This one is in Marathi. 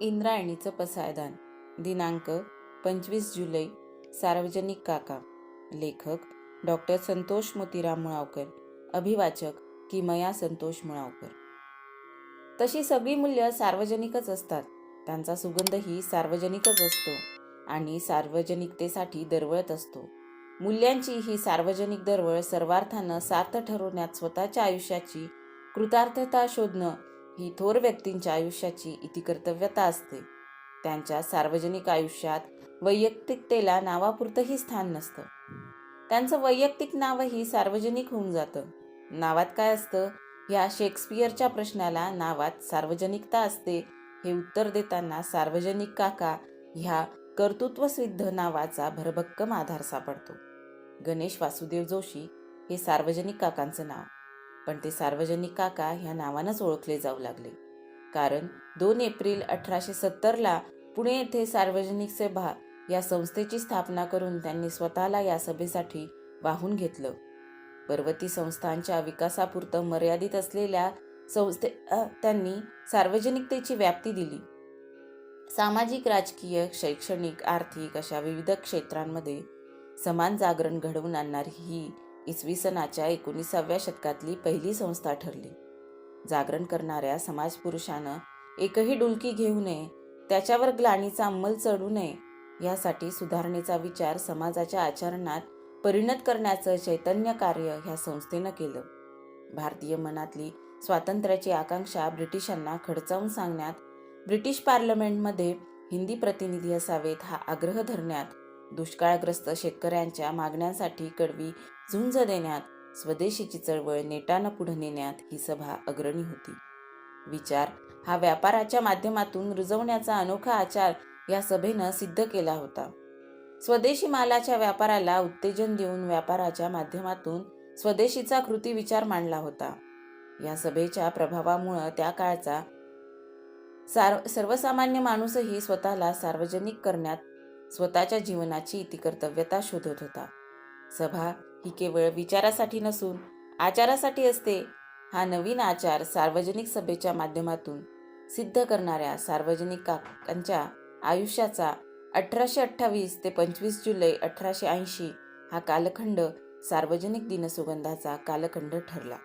इंद्रायणीचं पसायदान. दिनांक पंचवीस जुलै सार्वजनिक काका. लेखक डॉक्टर संतोष मोतीराम मुळावकर. अभिवाचक किमया संतोष मुळावकर. तशी सगळी मूल्य सार्वजनिकच असतात. त्यांचा सुगंधही सार्वजनिकच असतो आणि सार्वजनिकतेसाठी दरवळत असतो. मूल्यांची ही सार्वजनिक दरवळ सर्वार्थानं सार्थ ठरवण्यात स्वतःच्या आयुष्याची कृतार्थता शोधणं ही थोर व्यक्तींच्या आयुष्याची इतिकर्तव्यता असते. त्यांच्या सार्वजनिक आयुष्यात वैयक्तिकतेला नावापुरतंही स्थान नसतं. त्यांचं वैयक्तिक नावही सार्वजनिक होऊन जातं. नावात काय असतं? ह्या शेक्सपियरच्या प्रश्नाला नावात सार्वजनिकता असते हे उत्तर देताना सार्वजनिक काका ह्या कर्तृत्वसिद्ध नावाचा भरभक्कम आधार सापडतो. गणेश वासुदेव जोशी हे सार्वजनिक काकांचं नाव. पण ते सार्वजनिक काका ह्या नावानंच ओळखले जाऊ लागले. कारण दोन एप्रिल अठराशे सत्तरला पुणे येथे सार्वजनिक सभा या संस्थेची स्थापना करून त्यांनी स्वतःला या सभेसाठी वाहून घेतलं. पर्वती संस्थांच्या विकासापुरतं मर्यादित असलेल्या संस्थे त्यांनी सार्वजनिकतेची व्याप्ती दिली. सामाजिक राजकीय शैक्षणिक आर्थिक अशा विविध क्षेत्रांमध्ये समान जागरण घडवून आणणारी ही इसवी सनाच्या एकोणीसाव्या शतकातली पहिली संस्था ठरली. जागरण करणाऱ्या समाजपुरुषानं एकही डुलकी घेऊ नये त्याच्यावर ग्लानीचा अंमल चढू नये यासाठी सुधारणेचा विचार समाजाच्या आचरणात परिणत करण्याचं चैतन्य कार्य ह्या संस्थेनं केलं. भारतीय मनातली स्वातंत्र्याची आकांक्षा ब्रिटिशांना खडचावून सांगण्यात ब्रिटिश पार्लमेंटमध्ये हिंदी प्रतिनिधी असावेत हा आग्रह धरण्यात दुष्काळग्रस्त शेतकऱ्यांच्या मागण्यांसाठी कडवी झुंज देण्यात स्वदेशीची चळवळ नेटानं पुढे नेण्यात ही सभा अग्रणी होती. विचार हा व्यापाराच्या माध्यमातून रुजवण्याचा अनोखा आचार या सभेनं सिद्ध केला होता. स्वदेशी मालाच्या व्यापाराला उत्तेजन देऊन व्यापाराच्या माध्यमातून स्वदेशीचा कृती विचार मांडला होता. या सभेच्या प्रभावामुळं त्या काळचा सार सर्वसामान्य माणूसही स्वतःला सार्वजनिक करण्यात स्वतःच्या जीवनाची इतिकर्तव्यता शोधत होता. सभा ही केवळ विचारासाठी नसून आचारासाठी असते. हा नवीन आचार सार्वजनिक सभेच्या माध्यमातून सिद्ध करणाऱ्या सार्वजनिक काकांच्या आयुष्याचा अठराशे अठ्ठावीस ते पंचवीस जुलै अठराशे ऐंशी हा कालखंड सार्वजनिक दिनसुगंधाचा कालखंड ठरला.